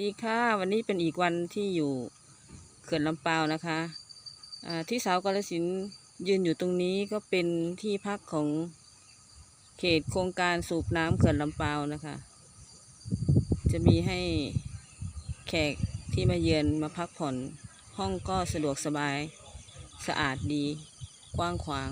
ดีค่ะ วันนี้เป็นอีกวันที่อยู่เขื่อนลำปาวนะคะที่สาวกาลสินยืนอยู่ตรงนี้ก็เป็นที่พักของเขตโครงการสูบน้ำเขื่อนลำปาวนะคะ จะมีให้แขกที่มาเยือนมาพักผ่อนห้องก็สะดวกสบาย สะอาดดี กว้างขวาง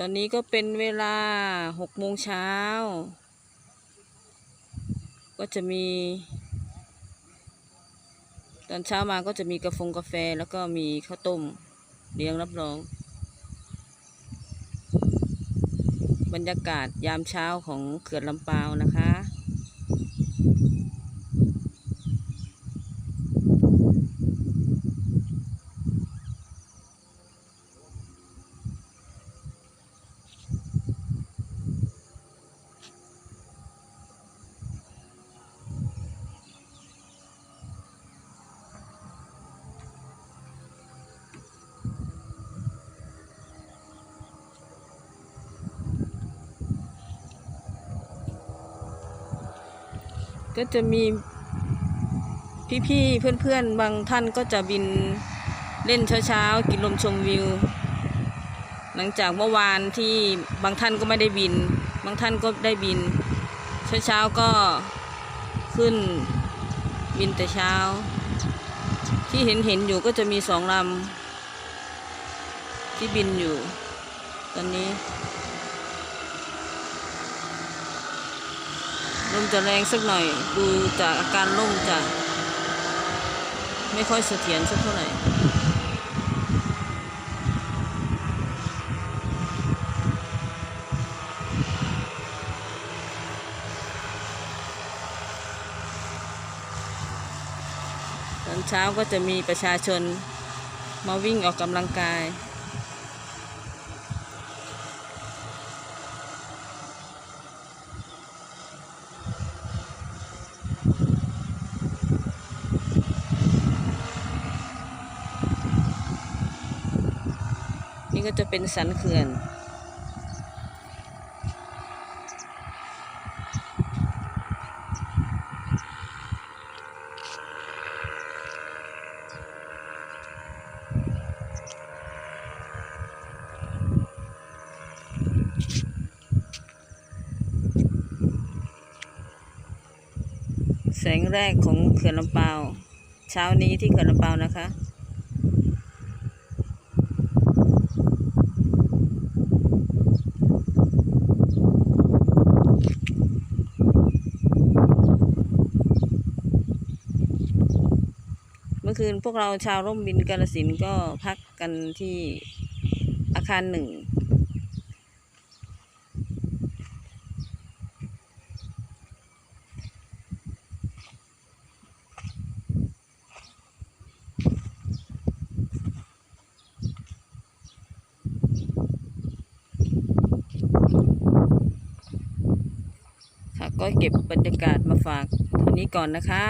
ตอนนี้ก็เป็นเวลาหกโมงเช้า ก็จะมี ตอนเช้ามาก็จะมีกาแฟกาแฟแล้วก็มีข้าวต้มเลี้ยงรับรอง บรรยากาศยามเช้าของเขื่อนลำปาวนะคะ ก็จะมีพี่ๆเพื่อนๆ บางท่านก็จะบินเล่นเช้าๆ กินลมชมวิว หลังจากเมื่อวานที่บางท่านก็ไม่ได้บิน บางท่านก็ได้บิน เช้าๆก็ขึ้นบินแต่เช้า ที่เห็นเห็นอยู่ก็จะมีสองลำที่บินอยู่ ตอนนี้ ลม จะแรงสักหน่อย ดูจากอาการล่มจะไม่ค่อยเสถียรสักเท่าไหร่ตอนเช้าก็จะมีประชาชนมาวิ่งออกกำลังกาย ก็จะเป็นสันเขื่อน แสงแรกของเขื่อนลำปาวเช้านี้ที่เขื่อนลำปาวนะคะ คืนพวกเราชาวร่มบินกาลสินก็พักกันที่อาคารหนึ่ง ค่ะก็เก็บบรรยากาศมาฝากเท่านี้ก่อนนะคะ